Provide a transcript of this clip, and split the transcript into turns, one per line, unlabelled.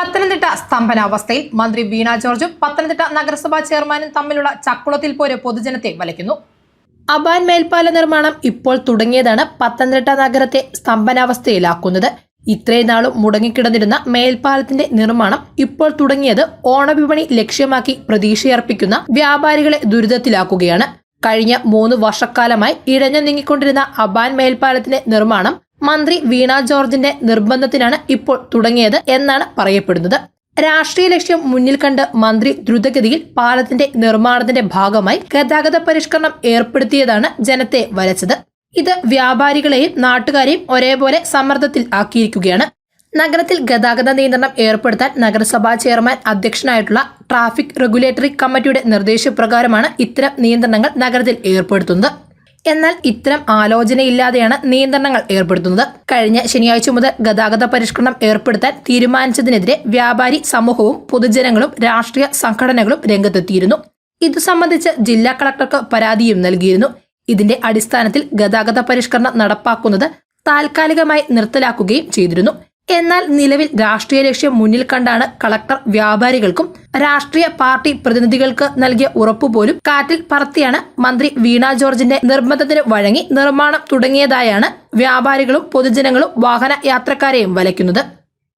പത്തനംതിട്ട സ്തംഭനാവസ്ഥയിൽ മന്ത്രി വീണ ജോർജും പത്തനംതിട്ട നഗരസഭാ ചെയർമാനും തമ്മിലുള്ള ചക്കുളത്തിൽ പോര് പൊതുജനത്തെ വലയ്ക്കുന്നു. അബാൻ മേൽപ്പാല നിർമ്മാണം ഇപ്പോൾ തുടങ്ങിയതാണ് പത്തനംതിട്ട നഗരത്തെ സ്തംഭനാവസ്ഥയിലാക്കുന്നത്. ഇത്രയും നാളും മുടങ്ങിക്കിടന്നിരുന്ന മേൽപ്പാലത്തിന്റെ നിർമ്മാണം ഇപ്പോൾ തുടങ്ങിയത് ഓണവിപണി ലക്ഷ്യമാക്കി പ്രതീക്ഷയർപ്പിക്കുന്ന വ്യാപാരികളെ ദുരിതത്തിലാക്കുകയാണ്. കഴിഞ്ഞ മൂന്ന് വർഷക്കാലമായി ഇഴഞ്ഞു നീങ്ങിക്കൊണ്ടിരുന്ന അബാൻ മേൽപ്പാലത്തിന്റെ നിർമ്മാണം മന്ത്രി വീണ ജോർജിന്റെ നിർബന്ധത്തിനാണ് ഇപ്പോൾ തുടങ്ങിയത് എന്നാണ് പറയപ്പെടുന്നത്. രാഷ്ട്രീയ ലക്ഷ്യം മുന്നിൽ കണ്ട് മന്ത്രി ദ്രുതഗതിയിൽ പാലത്തിന്റെ നിർമ്മാണത്തിന്റെ ഭാഗമായി ഗതാഗത പരിഷ്കരണം ഏർപ്പെടുത്തിയതാണ് ജനത്തെ വലച്ചത് ഇത് വ്യാപാരികളെയും നാട്ടുകാരെയും ഒരേപോലെ സമ്മർദ്ദത്തിൽ ആക്കിയിരിക്കുകയാണ്. നഗരത്തിൽ ഗതാഗത നിയന്ത്രണം ഏർപ്പെടുത്താൻ നഗരസഭാ ചെയർമാൻ അധ്യക്ഷനായിട്ടുള്ള ട്രാഫിക് റെഗുലേറ്ററി കമ്മിറ്റിയുടെ നിർദ്ദേശപ്രകാരമാണ് ഇത്തരം നിയന്ത്രണങ്ങൾ നഗരത്തിൽ ഏർപ്പെടുത്തുന്നത്. എന്നാൽ ഇത്തരം ആലോചനയില്ലാതെയാണ് നിയന്ത്രണങ്ങൾ ഏർപ്പെടുത്തുന്നത്. കഴിഞ്ഞ ശനിയാഴ്ച മുതൽ ഗതാഗത പരിഷ്കരണം ഏർപ്പെടുത്താൻ തീരുമാനിച്ചതിനെതിരെ വ്യാപാരി സമൂഹവും പൊതുജനങ്ങളും രാഷ്ട്രീയ സംഘടനകളും രംഗത്തെത്തിയിരുന്നു. ഇതു സംബന്ധിച്ച് ജില്ലാ കളക്ടർക്ക് പരാതിയും നൽകിയിരുന്നു. ഇതിന്റെ അടിസ്ഥാനത്തിൽ ഗതാഗത പരിഷ്കരണം നടപ്പാക്കുന്നത് താൽക്കാലികമായി നിർത്തലാക്കുകയും ചെയ്തിരുന്നു. എന്നാൽ നിലവിൽ രാഷ്ട്രീയ ലക്ഷ്യം മുന്നിൽ കണ്ടാണ് കളക്ടർ വ്യാപാരികൾക്കും രാഷ്ട്രീയ പാർട്ടി പ്രതിനിധികൾക്ക് നൽകിയ ഉറപ്പുപോലും കാറ്റിൽ പറത്തിയാണ് മന്ത്രി വീണ ജോർജിന്റെ നിർബന്ധത്തിന് വഴങ്ങി നിർമ്മാണം തുടങ്ങിയതായാണ് വ്യാപാരികളും പൊതുജനങ്ങളും വാഹന യാത്രക്കാരെയും വലയ്ക്കുന്നത്.